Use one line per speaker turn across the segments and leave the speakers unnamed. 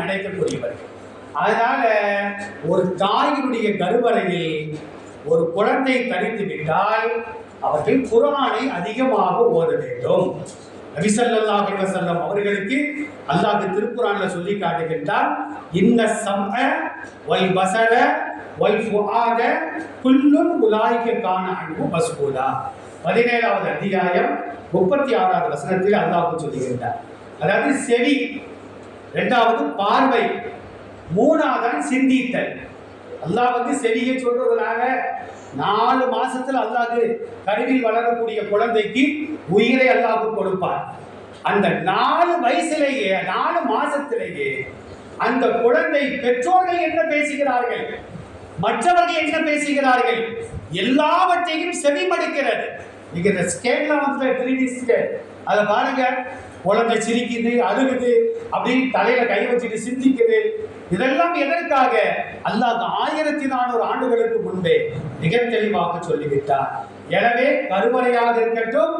நினைக்கக்கூடியவர்கள் அதனால ஒரு தாயினுடைய கருவறையில் ஒரு குழந்தை தரித்து விட்டால் அவர்கள் குரானை அதிகமாக ஓத வேண்டும். நபிசல்லாஹ் அலைஹி அவர்களுக்கு அல்லாஹ் திருக்குறான்ல சொல்லி காட்டுகின்றார் இன்ன சம்ம வல் பசர வல் ஃபுஆத குல்லுன் உலாய்க கான அன்பு மஸ்கூலா. பதினேழாவது அத்தியாயம் முப்பத்தி ஆறாவது வசனத்தில் அல்லாஹ் சொல்லுகின்றார். அதாவது செவி ரெண்டாவது பார்வை. மூணாவதான் சிந்தித்தல். அல்லாஹ் வந்து செவியை சொல்றதுனால நாலு மாசத்துல அல்லாஹ் கருவில் வளரக்கூடிய குழந்தைக்கு உயிரை அல்லாஹ் கொடுப்பார். அந்த நாலு வயசுலேயே நாலு மாசத்திலேயே அந்த குழந்தை பெற்றோர்கள் என்ன பேசுகிறார்கள்? மற்றவர்கள் என்ன பேசுகிறார்கள்? எல்லாவற்றையும் செவிமடுக்கிறது. நீங்க இந்த ஸ்கேன்ல வந்து த்ரீ டி ஸ்கேன் அதை பாருங்க. குழந்தை சிரிக்குது அழுகுது அப்படின்னு தலையில கை வச்சுட்டு சிந்திக்குது. இதெல்லாம் எதற்காக? அல்லாஹ் ஆயிரத்தி நானூறு ஆண்டுகளுக்கு முன்பே மிக தெளிவாக சொல்லிவிட்டார். எனவே கருவறையாக இருக்கட்டும்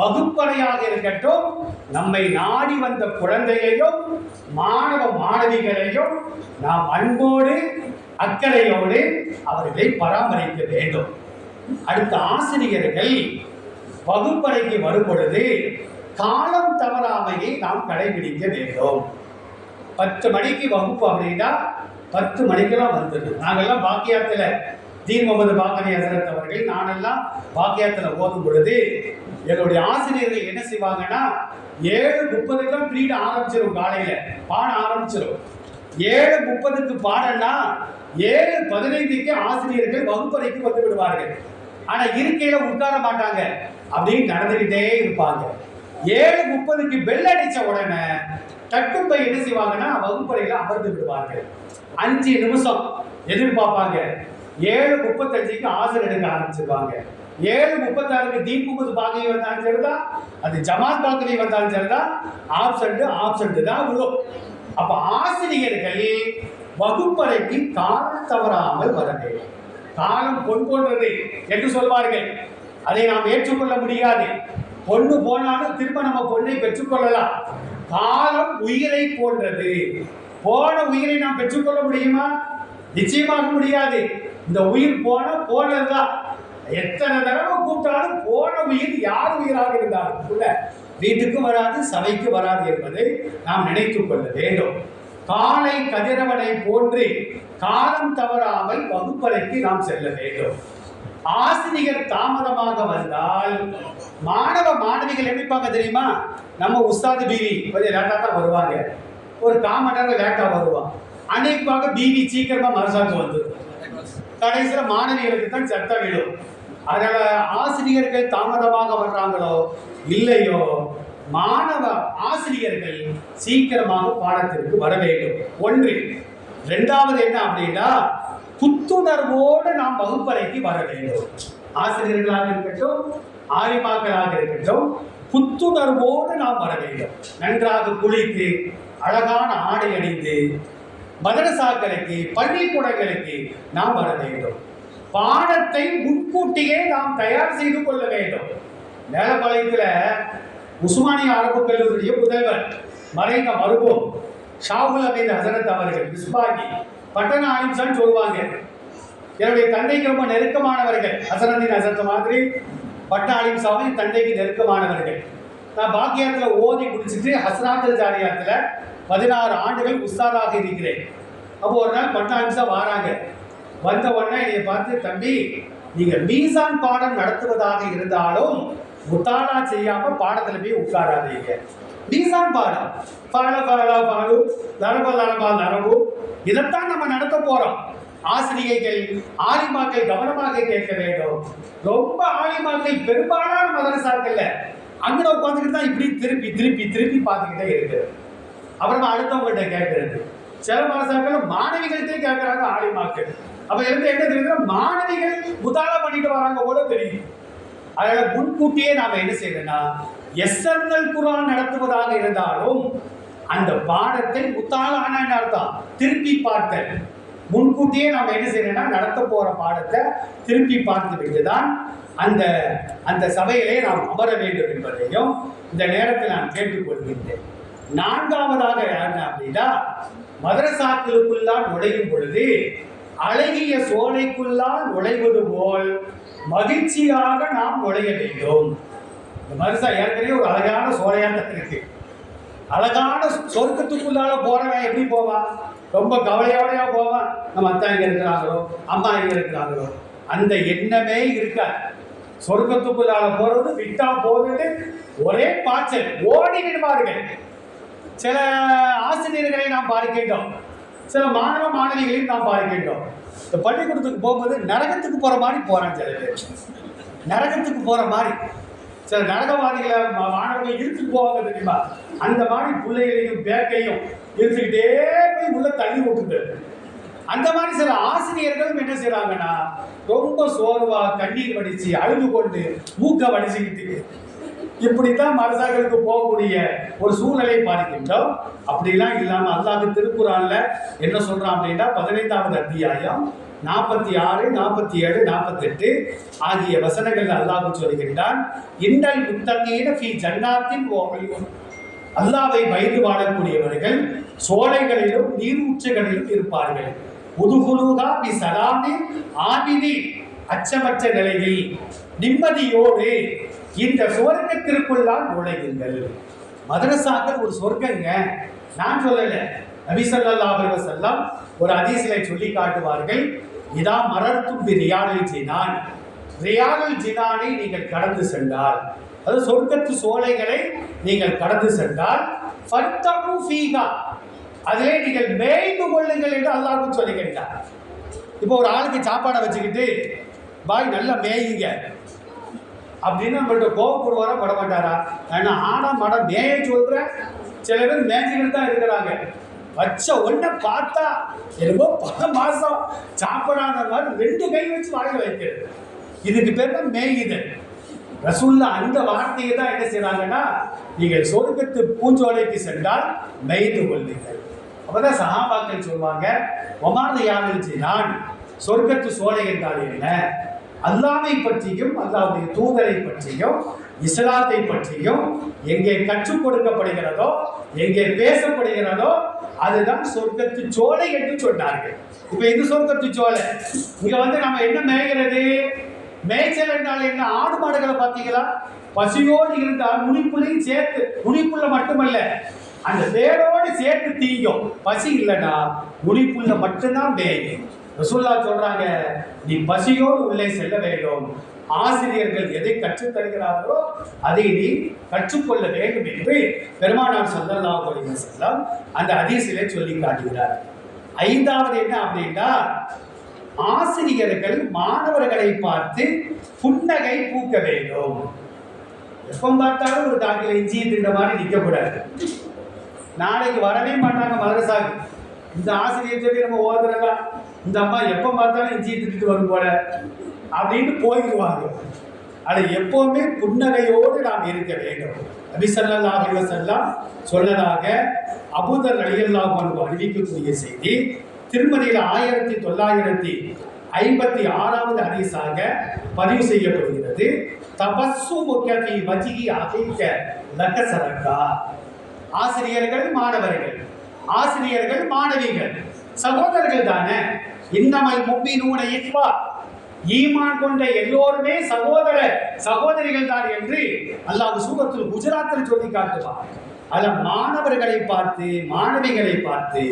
வகுப்பறையாக இருக்கட்டும் நம்மை நாடி வந்த குழந்தையையும் மாணவ மாணவிகளையும் நாம் அன்போடு அக்கறையோடு அவர்களை பராமரிக்க வேண்டும். அடுத்த ஆசிரியர்கள் வகுப்பறைக்கு வரும் பொழுது காலம் தவறாமையை நாம் கடைபிடிக்க வேண்டும். பத்து மணிக்கு வகுப்பு அப்படின்னா பத்து மணிக்கெல்லாம் வந்துடும் நாங்கள்லாம் பாக்கியாத்தில் தீன் முகமது பாக்கரி ஹசரத் அவர்கள் நானெல்லாம் பாக்கியாத்தில் ஓதும் பொழுது என்னுடைய ஆசிரியர்கள் என்ன செய்வாங்கன்னா ஏழு முப்பதுக்கெல்லாம் பீரியட் ஆரம்பிச்சிடும் காலையில். பாட ஆரம்பிச்சிடும் ஏழு முப்பதுக்கு பாடம்னா ஏழு பதினைந்துக்கு ஆசிரியர்கள் வகுப்பறைக்கு வந்து விடுவார்கள். ஆனால் இருக்கையில் உட்கார மாட்டாங்க. அப்படின்னு நடந்துக்கிட்டே இருப்பாங்க. ஏழு முப்பதுக்கு பெல் அடிச்ச உடனே டக்குப்பை என்ன செய்வாங்கன்னா வகுப்பறையில அமர்ந்து விடுவார்கள். அஞ்சு நிமிஷம் எதிர்பார்ப்பாங்க. ஏழு முப்பத்தஞ்சுக்கு ஆசர் எடுக்க ஆரம்பிச்சிருவாங்க. ஏழு முப்பத்தாறுக்கு தீப் முகமது பாக்கி வந்தாலும் சரிதான் அது ஜமாத் பாக்கவி வந்தாலும் சரிதான் ஆப்சண்ட் ஆப்சண்ட் தான் விழும். அப்ப ஆசிரியர்கள் வகுப்பறைக்கு காலம் தவறாமல் வர வேண்டும். காலம் பொன் போன்றது என்று சொல்வார்கள். அதை நாம் ஏற்றுக்கொள்ள முடியாது. பொண்ணு போனாலும் திரும்ப நம்ம பொண்ணை பெற்றுக்கொள்ளலாம் காலம் உயிரை போன்றது. போன உயிரை நாம் பெற்றுக்கொள்ள முடியுமா? நிச்சயமாக முடியாது. இந்த உயிர் போன போனதுதான். எத்தனை தடவை கூப்பிட்டாலும் போன உயிர் யார் உயிராக இருந்தாலும் கூட வீட்டுக்கு வராது சபைக்கு வராது என்பதை நாம் நினைத்து கொள்ள வேண்டும். காலை கதிரவனை போன்று காலம் தவறாமல் வகுப்பறைக்கு நாம் செல்ல வேண்டும். ஆசிரியர் தாமதமாக வந்தால் மாணவ மாணவிகள் எப்படிப்பாங்க தெரியுமா? நம்ம உஸ்தாது பிவி கொஞ்சம் லேட்டாக தான் வருவாங்க. ஒரு காமன் நேரம் லேட்டாக வருவான். அன்னைக்காக பிவி சீக்கிரமாக மனசாக்கு வந்து. கடைசியில் மாணவிகளுக்கு தான் சட்டம் விடும் அதனால் ஆசிரியர்கள் தாமதமாக வர்றாங்களோ இல்லையோ மாணவ ஆசிரியர்கள் சீக்கிரமாக பாடத்திற்கு வர வேண்டும். ஒன்று ரெண்டாவது என்ன அப்படின்னா புத்துணர்வோடு நாம் வகுப்பறைக்கு வர வேண்டும். ஆசிரியர்களாக இருக்கட்டும் ஆரிமாக்களாக இருக்கின்றோம். புத்துணர்வோடு நாம் வர வேண்டும். நன்றாக குளித்து அழகான ஆடை அணிந்து மதரசாக்களுக்கு பள்ளிக்கூடங்களுக்கு நாம் வர வேண்டும். பாடத்தை முன்கூட்டியே நாம் தயார் செய்து கொள்ள வேண்டும். மேலப்பாளையத்தில் உஸ்மானிய அரபு கல்லூரிய முதல்வர் மறைந்த மருபோம் ஷாகுல் அமீது ஹசரத் அவர்கள் மிஸ்பாகி பட்டண ஆயிம்சான்னு சொல்லுவாங்க என்னுடைய தந்தைக்கு ரொம்ப நெருக்கமானவர்கள் ஹசரத்தின் ஹசரத் மாதிரி. பட்ட ஆலிம்சாவும் தந்தைக்கு நெருக்கமானவர்கள். நான் பாக்கியத்தில் ஓதி முடிச்சுட்டு ஹசராத்தல் ஜாரியாத்தில் பதினாறு ஆண்டுகள் உஸ்தாதாக இருக்கிறேன். அப்போ ஒரு நாள் பட்ட ஆலிம்சா வந்த உடனே என்னை பார்த்து தம்பி நீங்கள் மீசான் பாடம் நடத்துவதாக இருந்தாலும் முத்தானா செய்யாம பாடத்துல போய் உட்காராதீங்க. மீசான் பாடம். பாட பாடா பாலு நரம்பு நரம்பா நரம்பு. இதைத்தான் நம்ம நடத்த போறோம். ஆசிரியர்கள் ஆலிமாக்கள் கவனமாக கேட்க வேண்டும். ரொம்ப ஆலிமாக்கள் பெரும்பாலான மதரசாக்கள்ல அங்கே உட்காந்துக்கிட்டு தான் இப்படி திருப்பி திருப்பி திருப்பி பார்த்துக்கிட்டே இருக்கு. அப்புறமா அடுத்தவங்கள்ட்ட கேட்கறது. சில மதரசாக்கள் மாணவிகள்கிட்டே கேட்கறாங்க ஆலிமாக்கள். அப்ப இருந்து என்ன தெரியுதுன்னா மாணவிகள் முதாலா பண்ணிட்டு வராங்க போல தெரியும் அதனால முன்கூட்டியே நாம என்ன செய்யணும்னா எஸ்என்எல் குரான் நடத்துவதாக இருந்தாலும் அந்த பாடத்தை முத்தாலான அர்த்தம் திருப்பி பார்த்தல். முன்கூட்டியே நம்ம என்ன செய்யணும்னா நடத்த போகிற பாடத்தை திருப்பி பார்த்து விட்டுதான் அந்த அந்த சபையிலே நாம் அமர வேண்டும் என்பதையும் இந்த நேரத்தில் நான் கேட்டுக்கொள்கின்றேன். நான்காவதாக யாருன்னா அப்படின்னா மதரசாக்களுக்குள்ளால் நுழையும் பொழுது அழகிய சோலைக்குள்ளால் நுழைவது போல் மகிழ்ச்சியாக நாம் நுழைய வேண்டும். இந்த மதரசா ஏற்கனவே ஒரு அழகான சோலையாக இருக்கு அழகான சொர்க்கத்துக்குள்ளால போறவன் எப்படி போவான்? ரொம்ப கவலையோடையா போவான். நம்ம அத்தா இங்கே இருக்கிறாங்களோ அம்மா இங்கே இருக்கிறாங்களோ அந்த எண்ணமே இருக்காது. சொர்க்கத்துக்குள்ளால போறது விட்டா போகுது ஒரே பாய்ச்சல். ஓடி விடுவார்கள் சில ஆசிரியர்களை நாம் பார்க்கின்றோம். சில மாணவ மாணவிகளையும் நாம் பார்க்கின்றோம். இந்த பள்ளிக்கூடத்துக்கு போகும்போது நரகத்துக்கு போகிற மாதிரி போகிறான் சில பேர். நரகத்துக்கு போகிற மாதிரி. சில நரகவாதிகளை மா- மாணவர்கள் இழுத்துட்டு போவாங்க தெரியுமா? அந்த மாதிரி பிள்ளைகளையும் பேக்கையும் இழுத்துக்கிட்டே போய் உள்ள தள்ளி விட்டுது அந்த மாதிரி சில ஆசிரியர்களும் என்ன செய்யறாங்கன்னா ரொம்ப சோர்வா கண்ணீர் வடிச்சு அழுது கொண்டு மூக்க வடிச்சுக்கிட்டு இப்படித்தான் மரசாக்களுக்கு போகக்கூடிய ஒரு சூழ்நிலை பாதிக்கின்றோம் அப்படிலாம் இல்லாம அல்லாஹ் திருக்குறான்ல என்ன சொல்றான் அப்படின்னா பதினைந்தாவது அத்தியாயம் நாற்பத்தி ஆறு நாற்பத்தி ஏழு நாற்பத்தெட்டு ஆகிய வசனங்கள் அல்லாஹ் சொல்கின்றான் இன்னல் முத்தங்கீன ஃபி ஜன்னாத்தின் ஓ அல்லாவை பயந்து வாழக்கூடியவர்கள் சோலைகளிலும் நீரூற்றுகளிலும் இருப்பார்கள். உதுகுலுகா பி சலாமி ஆபிதி அச்சமற்ற நிலையில் நிம்மதியோடு இந்த சுவர்க்கத்திற்குள்ளால் நுழையுங்கள். மதரசாக்கள் ஒரு சொர்க்கங்க. நான் சொல்லல. நபி ஸல்லல்லாஹு அலைஹி ஒரு அதிசலை சொல்லி காட்டுவார்கள் இதா மரத்தும் பி ரியாலில் ஜினான். ரியாலுல் ஜினானை நீங்கள் கடந்து சென்றால் அது சொர்க்கத்து சோலைகளை நீங்கள் கடந்து சென்றால் ஃபர்தகு ஃபீகா அதிலே நீங்கள் மேய்ந்து கொள்ளுங்கள் என்று அல்லாஹ் சொல்லுகின்றார் இப்போ ஒரு ஆளுக்கு சாப்பாடை வச்சுக்கிட்டு பாய் நல்லா மேயுங்க. அப்படின்னு நம்மள்கிட்ட கோவப்படுவாரா பட மாட்டாரா ஏன்னா ஆனா மடம் மேய சொல்றேன் சில பேர் மேய்ச்சிக்கிட்டு தான் இருக்கிறாங்க. வச்ச ஒன்றை பார்த்தா என்னமோ பல மாசம் சாப்பிடாத மாதிரி ரெண்டு கை வச்சு வாயில வைக்கிறது. இதுக்கு பேர் தான் மேயுதல். ரசூல்லா அந்த வார்த்தையை தான் என்ன செய்யறாங்கன்னா நீங்கள் சொர்க்கத்து பூஞ்சோலைக்கு சென்றால் மெய்து கொள்ளுங்கள் அப்பதான் சகாபாக்கள் சொல்லுவாங்க ஒமார் யானில் நான் சொர்க்கத்து சோலை என்றால் என்ன? அல்லாவை பற்றியும் அல்லாவுடைய தூதரை பற்றியும் இஸ்லாத்தை பற்றியும் எங்கே கற்றுக் கொடுக்கப்படுகிறதோ எங்கே பேசப்படுகிறதோ அதுதான் சொர்க்கத்து சோலை என்று சொன்னார்கள். இப்ப இது சொர்க்கத்து சோலை. இங்க வந்து நம்ம என்ன மேய்கிறது? மேய்ச்சல் என்றால் என்ன ஆடு மாடுகளை பார்த்தீங்களா? பசியோடு இருந்தால் முனிப்புலையும் சேர்த்து முனிப்புள்ள மட்டுமல்ல அந்த வேரோடு சேர்த்து தீயும் பசி இல்லைன்னா முனிப்புள்ள மட்டும்தான் மேயும். ரசூல்லா சொல்றாங்க நீ பசியோடு உள்ளே செல்ல வேண்டும். ஆசிரியர்கள் எதை கற்றுத் தருகிறார்களோ அதை நீ கற்றுக்கொள்ள வேண்டும் என்று பெருமானார் சொல்லலாம் அலைஹி அந்த ஹதீஸிலே சொல்லி காட்டுகிறார். ஐந்தாவது என்ன அப்படின்னா ஆசிரியர்கள் மாணவர்களை பார்த்து புன்னகை பூக்க வேண்டும். எப்பம் பார்த்தாலும் ஒரு டாக்டர் இஞ்சி தின்ற மாதிரி நிற்கக்கூடாது நாளைக்கு வரவே மாட்டாங்க மதரசாவுக்கு. இந்த ஆசிரியர் சொல்லி நம்ம ஓதுறதா? இந்த அம்மா எப்போ பார்த்தாலும் இஞ்சி திட்டு வரும் போல அப்படின்னு போயிடுவாங்க. அது எப்போவுமே புன்னகையோடு நாம் இருக்க வேண்டும். நபி ஸல்லல்லாஹு சொன்னதாக அபுதர் ரலியல்லாஹு அறிவிக்கக்கூடிய செய்தி திருமதியில் ஆயிரத்தி தொள்ளாயிரத்தி ஐம்பத்தி ஆறாவது ஹதீஸாக பதிவு செய்யப்படுகிறது. தபஸ்ஸு முக்கி வஜிகி அகைக்க லக்க சதக்கா ஆசிரியர்கள் மாணவர்கள். ஆசிரியர்கள் மாணவிகள். சகோதரர்கள் தானே? இன்னமல் முப்பினூன இக்வா. ஈமான் கொண்ட எல்லோருமே சகோதர சகோதரிகள் தான் என்று அல்லாஹ் சூரத்தில் குஜராத்தில் சொல்லி காட்டுவார் அதில் மாணவர்களை பார்த்து மாணவிகளை பார்த்து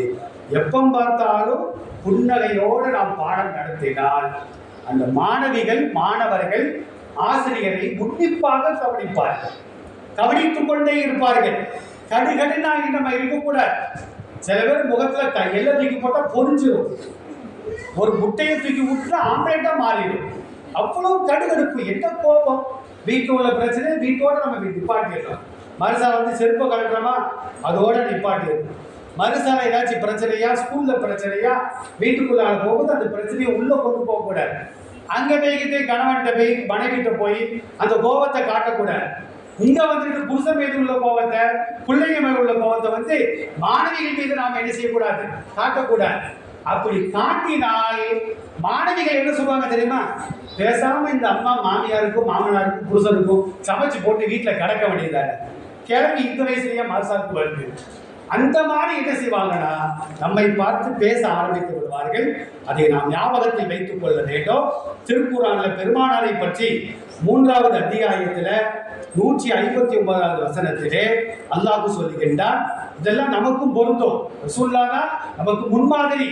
எப்பம் பார்த்தாலும் புன்னகையோடு நாம் பாடம் நடத்தினால் அந்த மாணவிகள் மாணவர்கள் ஆசிரியரை உன்னிப்பாக கவனிப்பார்கள். கவனித்துக் கொண்டே இருப்பார்கள். கடுகடுனாகி நம்ம இருக்கக்கூடாது சில பேர் முகத்துல கையில் தூக்கி போட்டா பொறிஞ்சிடும் ஒரு முட்டையை தூக்கி விட்டுனா ஆம்லேட்டா மாறிடும். அவ்வளவு கடுகடுப்பு என்ன கோபம்? வீட்டில் உள்ள பிரச்சனை வீட்டோட நம்ம நிப்பாட்டிடலாம். மறுசால வந்து செருப்பை கலட்டுறோமா அதோட நிப்பாட்டிடணும் மறுசால ஏதாச்சும் பிரச்சனையா ஸ்கூல்ல பிரச்சனையா வீட்டுக்குள்ளால போகும்போது அந்த பிரச்சனையை உள்ள கொண்டு போக கூடாது. அங்க கணவன்கிட்ட போய் மனைவிட்ட போய் அந்த கோபத்தை காட்டக்கூடாது. இங்க வந்துட்டு புருஷன் மீது உள்ள கோபத்தை பிள்ளைங்க மேல உள்ள கோபத்தை வந்து மாணவிகள் மீது நாம என்ன செய்யக்கூடாது? காட்டக்கூடாது. அப்படி காட்டினால் மாணவிகள் என்ன சொல்லுவாங்க தெரியுமா? பேசாம இந்த அம்மா மாமியாருக்கும் மாமனாருக்கும் புருஷனுக்கும் சமைச்சு போட்டு வீட்டுல கிடக்க வேண்டியதாங்க கிளம்பி இந்த வயசுலயே மாசாக்கு வருது. அந்த மாதிரி என்ன செய்வாங்கன்னா நம்மை பார்த்து பேச ஆரம்பித்து விடுவார்கள். அதை நாம் ஞாபகத்தில் வைத்துக் கொள்ள வேண்டும். திருக்குறானில் பெருமானாரை பற்றி மூன்றாவது அத்தியாயத்தில் நூற்றி ஐம்பத்தி ஒன்பதாவது வசனத்திலே அல்லாஹு சொல்லுகின்றார் இதெல்லாம் நமக்கும் பொருந்தும். ரசூல்லா தான் நமக்கு முன்மாதிரி.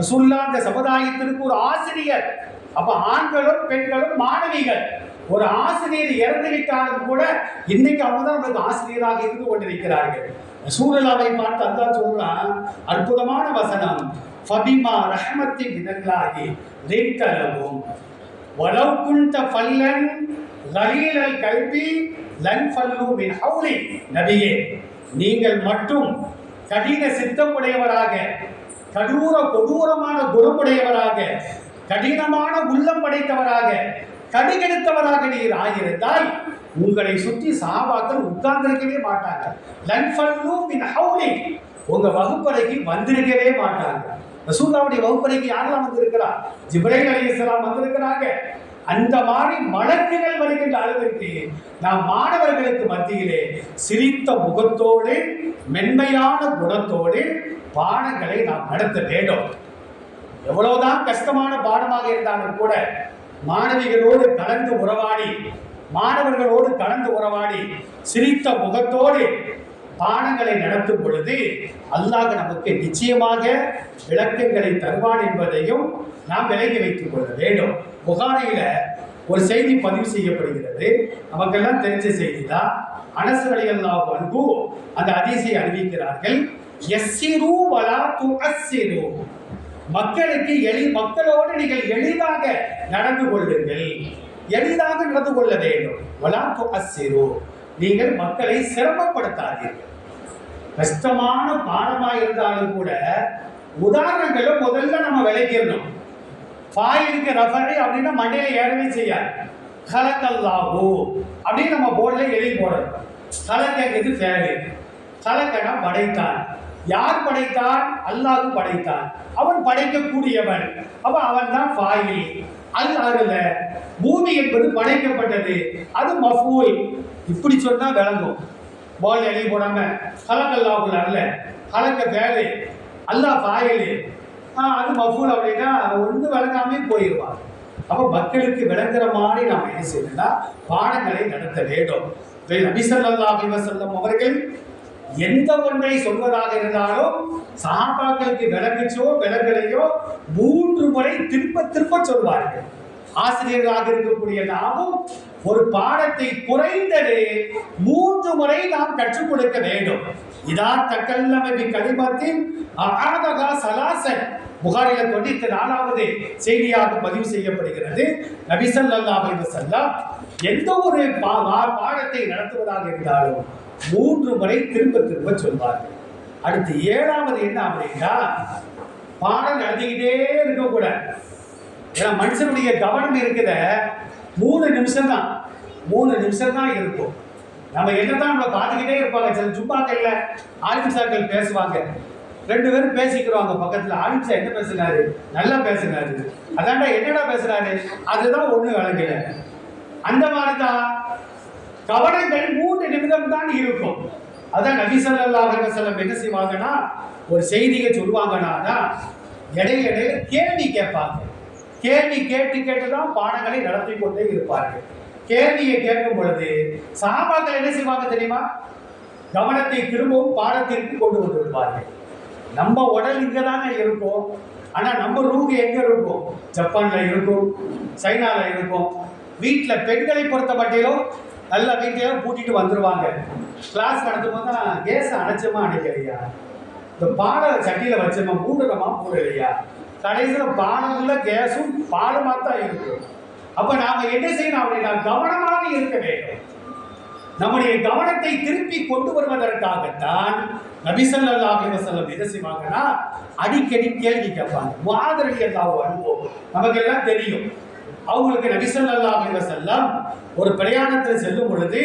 ரசூல்லா இந்த சமுதாயத்திற்கு ஒரு ஆசிரியர். அப்ப ஆண்களும் பெண்களும் மாணவிகள். ஒரு ஆசிரியர் இறந்து விட்டாலும் கூட இன்னைக்கு அவங்க தான் ஆசிரியராக இருந்து கொண்டிருக்கிறார்கள். சூழலாவை பார்த்து அல்லா சொல்றான் அற்புதமான வசனம். ஃபபிமா ரஹ்மத்தி மினல்லாஹி ரின்கலவும் வலவ் குண்ட ஃபல்லன் கலீலல் கல்வி லன் ஃபல்லு மின் ஹவுலி நபியே நீங்கள் மட்டும் கடின சித்தமுடையவராக கடூர கொடூரமான குணமுடையவராக கடினமான உள்ளம் படைத்தவராக கடுகெடுத்தவராக நீர் ஆகியிருந்தால் உங்களை சுற்றி சஹாபாக்கள் உட்கார்ந்திருக்கவே மாட்டாங்க. உங்க வகுப்பறைக்கு வந்திருக்கவே மாட்டாங்க. ரசூல்லாவுடைய வகுப்பறைக்கு யாரெல்லாம் வந்திருக்கிறா? ஜிப்ரைல் அலைஹிஸ்ஸலாம் வந்திருக்கிறாங்க. அந்த மாதிரி மலக்குகள் வருகின்ற அளவிற்கு நாம் மாணவர்களுக்கு மத்தியிலே சிரித்த முகத்தோடு மென்மையான குணத்தோடு பாடங்களை நாம் நடத்த வேண்டும். எவ்வளவுதான் கஷ்டமான பாடமாக இருந்தாலும் கூட மாணவிகளோடு கலந்து உறவாடி மாணவர்களோடு கலந்து உறவாடி சிரித்த முகத்தோடு பாடங்களை நடத்தும் பொழுது அல்லாஹ் நமக்கு நிச்சயமாக விளக்கங்களை தருவான் என்பதையும் நாம் விலகி வைத்துக் கொள்ள வேண்டும். புகாரில ஒரு செய்தி பதிவு செய்யப்படுகிறது. நமக்கெல்லாம் தெரிஞ்ச செய்தி தான் அனசு அல்லாஹ் அன்பு அந்த அதிசை அறிவிக்கிறார்கள். எஸ்ஸிரு வலா துஅஸ்ஸிரு. மக்களுக்கு எளி மக்களோடு நீங்கள் எளிதாக நடந்து கொள்ளுங்கள். எளிதாக நடந்து கொள்ள வேண்டும். வலாத்து அசிரோ நீங்கள் மக்களை சிரமப்படுத்தாதீர்கள். கஷ்டமான பாடமா இருந்தாலும் கூட உதாரணங்களை முதல்ல நம்ம விளக்கிடணும். ஃபாயிலுக்கு ரஃபரை அப்படின்னா மண்டையில ஏறவே செய்யாது. கலக்கல்லாவோ அப்படின்னு நம்ம போர்டில் எழுதி போடணும். கலக்கிறது ஃபேரு கலக்கனா படைத்தான் யார் படைத்தான் அல்லாஹ் படைத்தான் அவன் படைக்கக்கூடியவன். அப்போ அவன் தான் ஃபாயில் அது அருள பூமி என்பது படைக்கப்பட்டது. அது மஃபூல். இப்படி சொன்னா விளங்கும். பால் எழுதி போடாம. கலக்கல்லாஹுல் அல்ல கலக்க வேலை அல்லா பாயலு. அது மஃபூல் அப்படின்னா ஒன்று விளங்காமே போயிடுவாங்க அப்போ மக்களுக்கு விளங்குற மாதிரி நாம் என்ன செய்யணும்னா பாடங்களை நடத்த வேண்டும். நபிசல்லா அலிவசல்லம் அவர்கள் எந்த ஒன்றை சொல்வதாக இருந்தாலும் சகாபாக்களுக்கு விளக்கச்சோ விளக்கலையோ மூன்று முறை திரும்ப திரும்ப சொல்வார்கள். ஆசிரியர்களாக இருக்கக்கூடிய நாமும் ஒரு பாடத்தை குறைந்தது மூன்று முறை நாம் கற்றுக் கொடுக்க வேண்டும். இதா தக்கல்லமபி கலிமத்தின் ஆதகா சலாசன். புகாரில தொண்ணூத்தி நாலாவது செய்தியாக பதிவு செய்யப்படுகிறது. நபிசல்லா அலிவசல்லாம் எந்த ஒரு பா- பாடத்தை நடத்துவதாக இருந்தாலும் மூன்று முறை திரும்ப திரும்ப சொல்வார்கள். அடுத்து ஏழாவது என்ன அப்படின்னா பாடம் நடத்திக்கிட்டே இருக்கக்கூடாது ஏன்னா மனுஷனுடைய கவனம் இருக்குத. மூணு நிமிஷம் தான் மூணு நிமிஷம் தான் இருக்கும். நம்ம என்னதான் நம்மளை பார்த்துக்கிட்டே இருப்பாங்க. சில ஜும்பாக்கள்ல ஆலிம்சாக்கள் பேசுவாங்க. ரெண்டு பேரும் பேசிக்கிறவாங்க பக்கத்துல. ஆலிம்சா என்ன பேசுனாரு? நல்லா பேசுனாரு. அதான்டா என்னடா பேசுனாரு அதுதான் ஒண்ணு விளங்கல அந்த மாதிரி தான் கவனங்கள் மூன்று நிமிடம் தான் இருக்கும். அதான் நபி ஸல்லல்லாஹு என்ன செய்வாங்கன்னா ஒரு செய்தியை சொல்லுவாங்கன்னா தான் இடையில கேள்வி கேட்பாங்க. கேள்வி கேட்டு கேட்டு தான் பாடங்களை நடத்தி கொண்டே இருப்பார்கள். கேள்வியை கேட்கும் பொழுது சாபாக்கள் என்ன செய்வாங்க தெரியுமா? கவனத்தை திரும்பவும் பாடத்திற்கு கொண்டு வந்து விடுவார்கள். நம்ம உடல் இங்கே தானே இருக்கும். ஆனால் நம்ம ரூகு எங்கே இருக்கும்? ஜப்பானில் இருக்கும் சைனாவில் இருக்கும். வீட்டில் பெண்களை பொறுத்த மட்டிலும் நல்ல வீட்டையும் பூட்டிட்டு வந்துடுவாங்க கிளாஸ் நடத்தும் போது கேஸை அணைச்சமா அணைக்கலையா? இந்த பாலை சட்டியில் வச்சோமா? மூடுறோமா மூடலையா? கடைசியில் பானமுள்ள கேஸும் பாலமாக தான் இருக்கும் அப்போ நாம் என்ன செய்யணும் அப்படின்னா கவனமாக இருக்க வேண்டும். நம்முடைய கவனத்தை திருப்பி கொண்டு வருவதற்காகத்தான் நபிசல்லா அலிவசல்லம் என்ன செய்வாங்கன்னா அடிக்கடி கேள்வி கேட்பாங்க. மாதிரி எல்லாம் அனுபவம் நமக்கு எல்லாம் தெரியும். அவங்களுக்கு நபிசல்லாஹ் அலிவசல்லம் ஒரு பிரயாணத்தில் செல்லும் பொழுது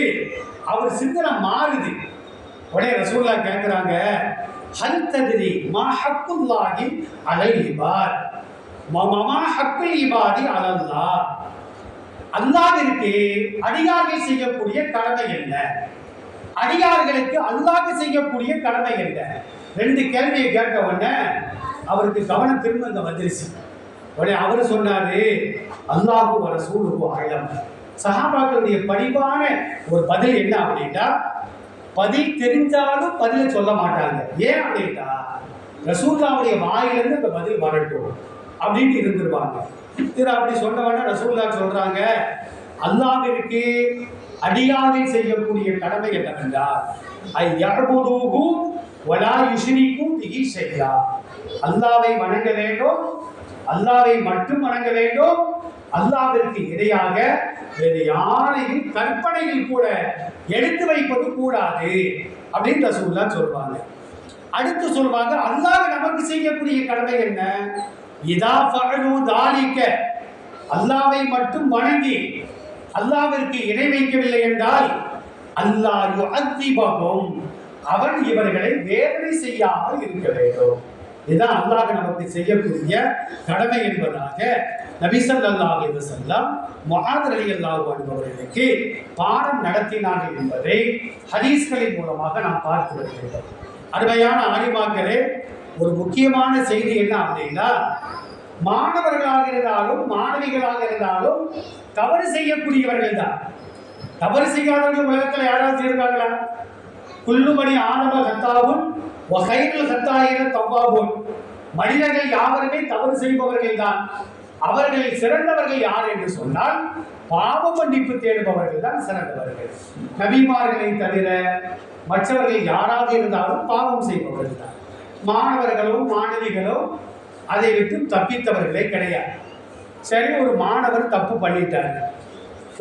அவர் சிந்தனை மாறுது. உடனே ரசூல்லா கேட்குறாங்க ஹல் ததிரி மா ஹக்குல்லாஹி அலை இபார் மமா ஹக்குல் இபாதி அலல்லா அல்லாவிற்கு அடியார்கள் செய்யக்கூடிய கடமை என்ன? அடியார்களுக்கு அல்லாஹ் செய்யக்கூடிய கடமை என்ன? ரெண்டு கேள்வியை கேட்ட உடனே அவருக்கு கவனம் திரும்ப இந்த வந்துருச்சு. உடனே அவர் சொன்னாரு அல்லாஹு வர சூழுகு அழம் சஹாபாக்களுடைய படிவான ஒரு பதில் என்ன அப்படின்னா பதில் தெரிஞ்சாலும் பதில் சொல்ல மாட்டாங்க. ஏன் அப்படின்னா ரசூல்லாவுடைய வாயிலிருந்து இந்த பதில் வரட்டும் அப்படின்னு இருந்துருவாங்க. இது அப்படி சொன்னவன ரசூல்லா சொல்றாங்க அல்லாவிற்கு அடியாதை செய்யக்கூடிய கடமை என்னவென்றால் ஐ யஅபுதுஹு வலா யுஷினிக்கும் திகி ஷையா. அல்லாவை வணங்க வேண்டும். அல்லாவை மட்டும் வணங்க வேண்டும். அல்லாவிற்கு இணையாக வேறு யாரையும் கற்பனையில் கூட எடுத்து வைப்பது கூடாது அப்படின்னு ரசூல்லா சொல்வாங்க. அடுத்து சொல்வாங்க அல்லாஹ் நமக்கு செய்யக்கூடிய கடமை என்ன? இதா பகலும் தாலிக்க. அல்லாவை மட்டும் வணங்கி அல்லாவிற்கு இணை வைக்கவில்லை என்றால் அல்லாஹ் யுஅத்திபஹும் அவன் இவர்களை வேதனை செய்யாமல் இருக்க வேண்டும். இதுதான் அல்லாஹ் நமக்கு செய்யக்கூடிய கடமை என்பதாக நபிசல்லாஹ் ஸல்லல்லாஹு அலைஹி வஸல்லம் அலி அல்லாஹ் என்பவர்களுக்கு பாடம் நடத்தினார்கள் என்பதை ஹதீஸ்களின் மூலமாக நாம் பார்த்து வருகின்றோம் அருமையான ஆய்வாக்களே ஒரு முக்கியமான செய்தி என்ன அப்படின்னா மாணவர்களாக இருந்தாலும் மாணவிகளாக இருந்தாலும் தவறு செய்யக்கூடியவர்கள் தான். தவறு செய்யாதவர்கள் உலகத்தில் யாராவது இருக்காங்களா? குல்லுமணி ஆணவ கத்தாவும் வகைகள் கத்தாயிர தவ்வாபும் மனிதர்கள் யாவருமே தவறு செய்பவர்கள் தான். அவர்களில் சிறந்தவர்கள் யார் என்று சொன்னால் பாவ மன்னிப்பு தேடுபவர்கள் தான் சிறந்தவர்கள். நபிமார்களை தவிர மற்றவர்கள் யாராக இருந்தாலும் பாவம் செய்பவர்கள் தான். மாணவர்களோ மாணவிகளோ அதை விட்டு தப்பித்தவர்களே கிடையாது. சரி ஒரு மாணவர் தப்பு பண்ணிட்டாங்க.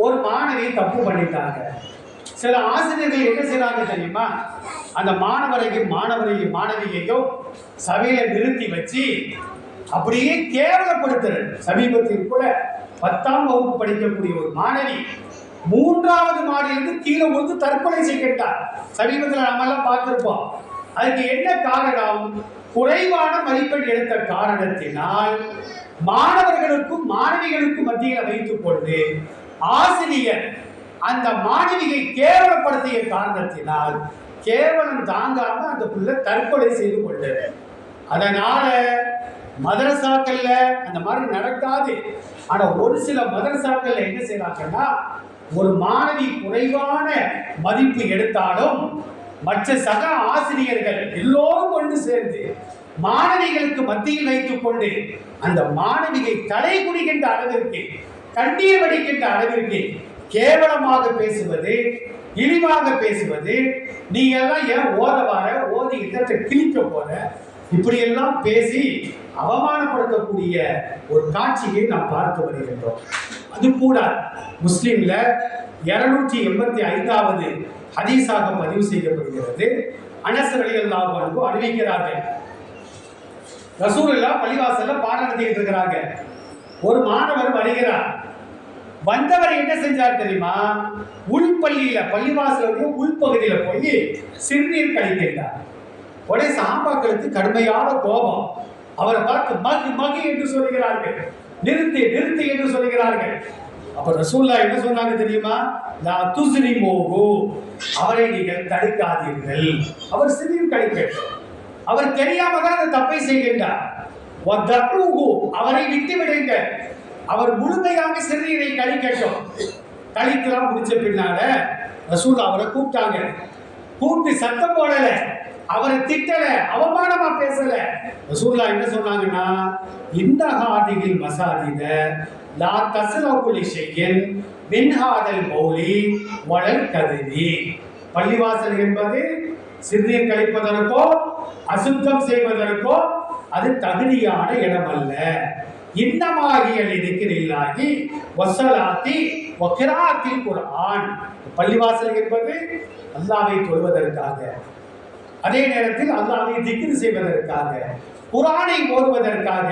ஒரு மாணவி தப்பு பண்ணிட்டாங்க. சில ஆசிரியர்கள் என்ன செய்றாங்க தெரியுமா? அந்த மாணவரையும் மாணவரையும் மாணவியையும் சபையில நிறுத்தி வச்சு அப்படியே கேவலப்படுத்துறது சமீபத்தில் கூட பத்தாம் வகுப்பு படிக்கக்கூடிய ஒரு மாணவி மூன்றாவது மாடியிலிருந்து கீழே விழுந்து தற்கொலை செய்கின்றார் சமீபத்தில் நம்ம எல்லாம் பார்த்திருப்போம். அதுக்கு என்ன காரணம்? குறைவான மதிப்பெண் எடுத்த காரணத்தினால் மாணவர்களுக்கும் மாணவிகளுக்கும் மத்தியில் வைத்துக் கொண்டு ஆசிரியர் அந்த மாணவியை கேவலப்படுத்திய காரணத்தினால் கேவலம் தாங்காம அந்த பிள்ளை தற்கொலை செய்து கொண்டது. அதனால மதரசாக்கள்ல அந்த மாதிரி நடக்காது. ஆனா ஒரு சில மதரசாக்கள்ல என்ன செய்றாங்கன்னா ஒரு மாணவி குறைவான மதிப்பு எடுத்தாலும் மற்ற சக ஆசிரியர்கள் எல்லோரும் கொண்டு சேர்ந்து மாணவிகளுக்கு மத்தியில் வைத்துக் கொண்டு அந்த மாணவியை தலை குடிக்கின்ற அளவிற்கு கண்ணீர் வடிக்கின்ற அளவிற்கு கேவலமாக பேசுவது இழிவாக பேசுவது நீ எல்லாம் ஏன் ஓத வர ஓதி இடத்தை கிழிக்க போற? இப்படியெல்லாம் பேசி அவமானப்படுத்தக்கூடிய ஒரு காட்சியை நாம் பார்த்து வருகின்றோம். அது கூட முஸ்லீம்ல இருநூற்றி எண்பத்தி ஐந்தாவது ஹதீஸாக பதிவு செய்யப்படுகிறது. அனஸ் ரலியல்லாஹு அன்ஹு அறிவிக்கிறார்கள். ரசூலுல்லாஹ் பள்ளிவாசல்ல பாடம் நடத்திக்கிட்டு இருக்கிறாங்க. ஒரு மாணவர் வருகிறார். வந்தவர் என்ன செஞ்சார் தெரியுமா? உள்பள்ளியில பள்ளிவாசலுடைய உள்பகுதியில போய் சிறுநீர் கழிக்கின்றார். உடனே சாபாக்களுக்கு கடுமையான கோபம். அவரை பார்த்து மகு மகு என்று சொல்கிறார்கள் நிறுத்தி நிறுத்தி என்று சொல்கிறார்கள் அப்ப ரசூல்லா என்ன சொன்னாங்க தெரியுமா? நான் துஸ்ரி மோகு. அவரை நீங்கள் தடுக்காதீர்கள். அவர் சிறுநீர் கழிக்கட்டும். அவர் தெரியாம தான் அந்த தப்பை செய்கின்றார். அவரை விட்டு விடுங்கள் அவர் முழுமையாக சிறுநீரை கழிக்கட்டும் கழிக்கலாம் முடிச்ச பின்னால ரசூல் அவரை கூப்பிட்டாங்க. கூப்பிட்டு சத்தம் போடல. அவரை திட்டல அவமானமா பேசல. ரசூல்லா என்ன சொன்னாங்கன்னா இந்த ஹாதியில் மசாதித லா தஸ்லகுலி ஷையின் மின்ஹாதல் மௌலி வளர் கதிரி. பள்ளிவாசல் என்பது சிறுநீர் கழிப்பதற்கோ அசுத்தம் செய்வதற்கோ அது தகுதியான இடம் அல்ல இன்னமாகியல் இருக்கிறில்லாகி வசலாத்தி வகீராத்தில் ஒரு ஆண் பள்ளிவாசல் என்பது அல்லாவை தொழுவதற்காக. அதே நேரத்தில் அல்லாவை திக்ரு செய்வதற்காக. குரானை ஓதுவதற்காக.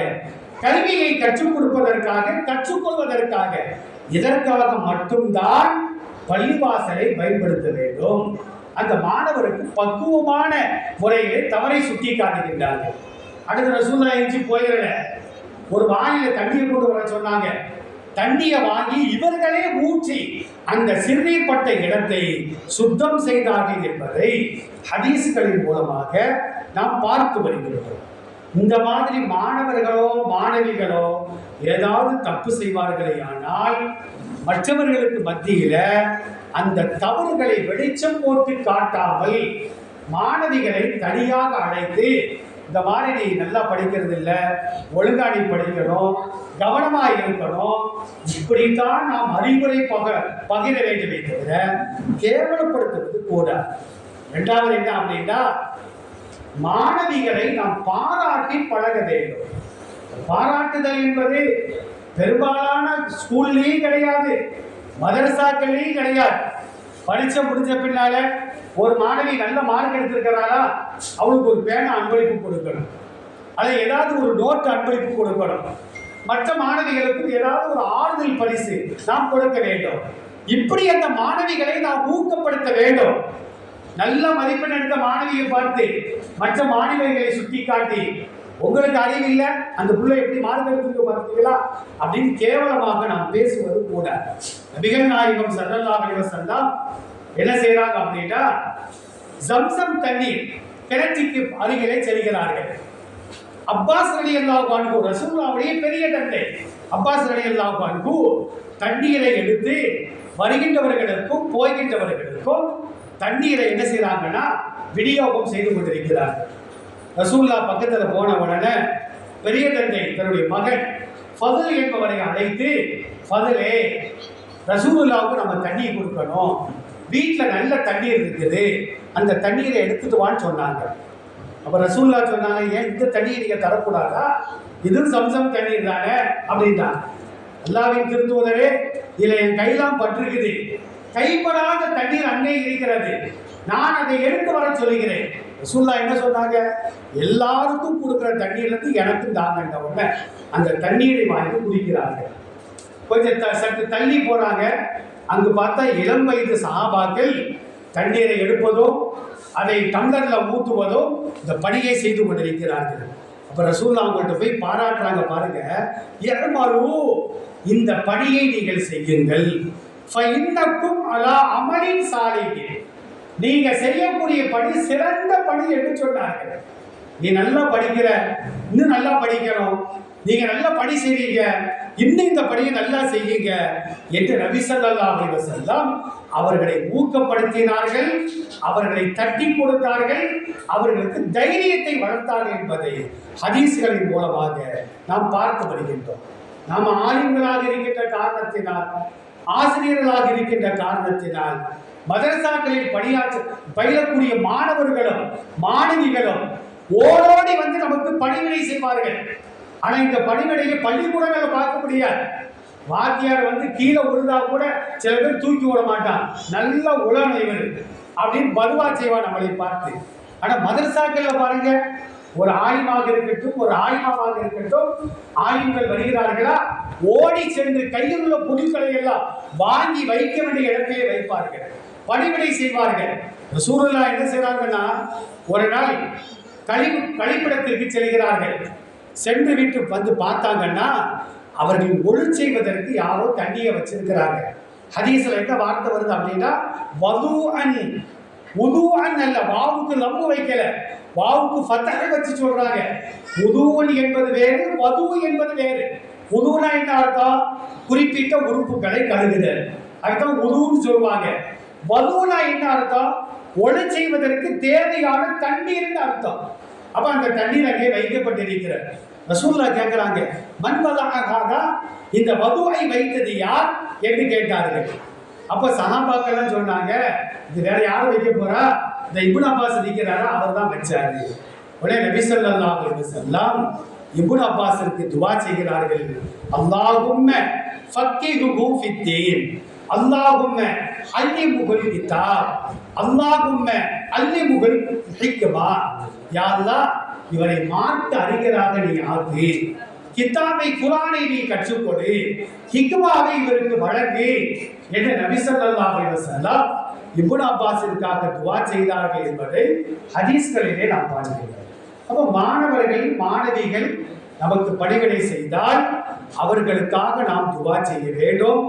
கல்வியை கற்றுக் கொடுப்பதற்காக கற்றுக்கொள்வதற்காக இதற்காக மட்டும்தான் பள்ளிவாசலை பயன்படுத்த வேண்டும். அந்த மாணவருக்கு பக்குவமான முறையிலே தவறை சுட்டி காட்டுகின்றார்கள் அடுத்த சூழ்நிலை போயிடல ஒரு வாயில தண்ணியை கொண்டு வர சொன்னாங்க. தண்ணியை வாங்கி இவர்களே ஊற்றி அந்த சிறுநீர்ப்பட்ட இடத்தை சுத்தம் செய்தார்கள் என்பதை ஹதீஸ்களின் மூலமாக நாம் பார்த்து வருகிறோம். இந்த மாதிரி மாணவர்களோ மாணவிகளோ ஏதாவது தப்பு செய்வார்களே ஆனால் மற்றவர்களுக்கு மத்தியில அந்த தவறுகளை வெளிச்சம் போட்டு காட்டாமல் மாணவிகளை தனியாக அழைத்து இந்த மாதிரி நீ நல்லா படிக்கிறது இல்லை ஒழுங்கா நீ படிக்கணும் கவனமாக இருக்கணும். இப்படித்தான் நாம் அறிவுரை பக பகிர வேண்டுமே தவிர கேவலப்படுத்துவது கூட. ரெண்டாவது என்ன அப்படின்னா மாணவிகளை நாம் பாராட்டி பழக வேண்டும். பாராட்டுதல் என்பது பெரும்பாலான ஸ்கூல்லையும் கிடையாது மதரசாக்கள்லையும் கிடையாது. படித்த முடிஞ்ச பின்னால ஒரு மாணவி நல்ல மார்க் எடுத்திருக்கிறாரா அவளுக்கு ஒரு பேனை அன்பளிப்பு கொடுக்கணும். அதை ஏதாவது ஒரு நோட் அன்பளிப்பு கொடுக்கணும். மற்ற மாணவிகளுக்கு ஏதாவது ஒரு ஆறுதல் பரிசு நாம் கொடுக்க வேண்டும். இப்படி அந்த மாணவிகளை நாம் ஊக்கப்படுத்த வேண்டும். நல்ல மதிப்பெண் எடுத்த மாணவியை பார்த்து மற்ற மாணவிகளை சுட்டி காட்டி உங்களுக்கு அறிவு இல்லை? அந்த பிள்ளை எப்படி மார்க் எடுத்துக்க பார்த்தீங்களா? அப்படின்னு கேவலமாக நாம் பேசுவது கூட. நபிகள் நாயகம் சல்லல்லாஹு அலைஹி வஸல்லம் என்ன செய்கிறாங்க அப்படின்னா ஜம்சம் தண்ணீர் கிணற்றிக்கு அருகிலே செல்கிறார்கள். அப்பாஸ் அலி அல்லாஹ் அன்ஹு பெரிய தந்தை. அப்பாஸ் அலி அல்லாஹ் தண்ணீரை எடுத்து வருகின்றவர்களுக்கும் போகின்றவர்களுக்கும் தண்ணீரை என்ன செய்கிறாங்கன்னா விநியோகம் செய்து கொண்டிருக்கிறார்கள் ரசூல்லா பக்கத்தில் போன உடனே பெரிய தந்தை தன்னுடைய மகன் ஃபதுல் என்பவரை அழைத்து ஃபதுலே ரசூலுல்லாவுக்கு நம்ம தண்ணி கொடுக்கணும். வீட்டில் நல்ல தண்ணீர் இருக்குது. அந்த தண்ணீரை எடுத்துட்டு வான்னு சொன்னாங்க. அப்போ ரசூல்லா சொன்னாங்க ஏன் இந்த தண்ணியை நீங்கள் தரக்கூடாதா? இது சம்சம் தண்ணீர் தானே அப்படின்ட்டாங்க அல்லாவின் திருத்துவதரே இதில் என் கையெல்லாம் பற்றுக்குது கைப்படாத தண்ணீர் அன்னை இருக்கிறது. நான் அதை எடுத்து வர சொல்லுகிறேன். ரசூல்லா என்ன சொன்னாங்க? எல்லாருக்கும் கொடுக்குற தண்ணீர்லேருந்து எனக்கும் தாங்கன்ற உடனே அந்த தண்ணீரை வாங்கி குடிக்கிறார்கள் கொஞ்சம் த- சற்று தள்ளி போகிறாங்க அங்கு பார்த்தா இளம் வயது சகாபாக்கள் தண்ணீரை எடுப்பதோ அதை டம்ளர்ல ஊற்றுவதோ இந்த பணியை செய்து கொண்டிருக்கிறார்கள். அப்ப ரசூல்லா அவங்கள்ட்ட போய் பாராட்டுறாங்க பாருங்க. இரமாறு இந்த பணியை நீங்கள் செய்யுங்கள். ஃபஇன்னக்கும் அலா அமலின் சாலைக்கு நீங்க செய்யக்கூடிய பணி சிறந்த பணி என்று சொன்னார்கள். நீ நல்லா படிக்கிற இன்னும் நல்லா படிக்கணும். நீங்க நல்லா பணி செய்வீங்க. இன்னும் இந்த பணியை நல்லா செய்யுங்க என்று நபி சல்லா செல்லாம் அவர்களை ஊக்கப்படுத்தினார்கள். அவர்களை தட்டி கொடுத்தார்கள். அவர்களுக்கு தைரியத்தை வளர்த்தார்கள் என்பதை ஹதீஸ்களின் மூலமாக நாம் பார்த்து வருகின்றோம். நாம் ஆலிம்களாக இருக்கின்ற காரணத்தினால் ஆசிரியர்களாக இருக்கின்ற காரணத்தினால் மதரசாக்களில் பணியாற்ற பயிலக்கூடிய மாணவர்களும் மாணவிகளும் ஓடோடி வந்து நமக்கு பணிவிடை செய்வார்கள். ஆனால் இந்த பணிவிடையை பள்ளிக்கூடங்களை பார்க்க முடியாது. வாத்தியார் வந்து கீழே விழுந்தா கூட சில பேர் தூக்கி விட மாட்டான் நல்ல உலகம் இவர் அப்படின்னு பதுவா செய்வான் நம்மளை பார்த்து. ஆனால் மதரசாக்கள்ல பாருங்க ஒரு ஆலிமாக இருக்கட்டும் ஒரு ஆலிமாவாக இருக்கட்டும் ஆலிம்கள் வருகிறார்களா? ஓடி சென்று கையில் உள்ள பொருட்களை எல்லாம் வாங்கி வைக்க வேண்டிய இடத்திலே வைப்பார்கள். பணிவிடை செய்வார்கள். சூழலா என்ன செய்கிறாங்கன்னா ஒரு நாள் கழிவு கழிப்பிடத்திற்கு செல்கிறார்கள். சென்று வீட்டு வந்து பார்த்தாங்கன்னா அவர்கள் ஒழு செய்வதற்கு யாரோ தண்ணியை வச்சிருக்கிறாங்க. ஹதீஸ்ல என்ன வார்த்தை வருது அப்படின்னா வது அன் உதுவன் அல்ல வாவுக்கு லம்பு வைக்கல. வாவுக்கு ஃபத்தகை வச்சு சொல்றாங்க. உதுவன் என்பது வேறு வது என்பது வேறு. உதுனா என்ன அர்த்தம்? குறிப்பிட்ட உறுப்புகளை கழுகுதல் அதுதான் உதுன்னு சொல்லுவாங்க. வதுனா என்ன அர்த்தம்? ஒளி செய்வதற்கு தேவையான தண்ணீர்னு அர்த்தம். அப்ப அந்த தண்ணீர் அங்கே வைக்கப்பட்டிருக்கிறது. ரசூல்லா கேட்குறாங்க மண்பதாக இந்த வதுவை வைத்தது யார் என்று கேட்டார்கள். அப்போ சஹாபாக்கெல்லாம் சொன்னாங்க இது வேற யாரும் வைக்க போறா? இந்த இபுன் அப்பாஸ் நிற்கிறாரா அவர் தான் வச்சாரு. உடனே நபி ஸல்லல்லாஹு அலைஹி வஸல்லம் இபுன் அப்பாஸிற்கு துவா செய்கிறார்கள். அல்லாஹும்ம ஃபக்கிஹுஹு ஃபித்தீன். அல்லாஹும்ம அல்லிமுகுல் கிதாப். அல்லாஹும்ம அல்லிமுகுல் ஹிக்மா. யா அல்லாஹ் இவரை மார்க்க அறிஞராக நீ ஆக்கு. கிதாபை குரானை நீ கற்றுக்கொடு. ஹிக்மாவை இவருக்கு வழங்கு என்று நபி ஸல்லல்லாஹு அலைஹி வஸல்லம் இப்னு அப்பாஸிற்காக துவா செய்தார்கள் என்பதை ஹதீஸ்களிலே நாம் பார்க்கிறோம். அப்போ மாணவர்கள் மாணவிகள் நமக்கு பணிகளை செய்தால் அவர்களுக்காக நாம் துவா செய்ய வேண்டும்.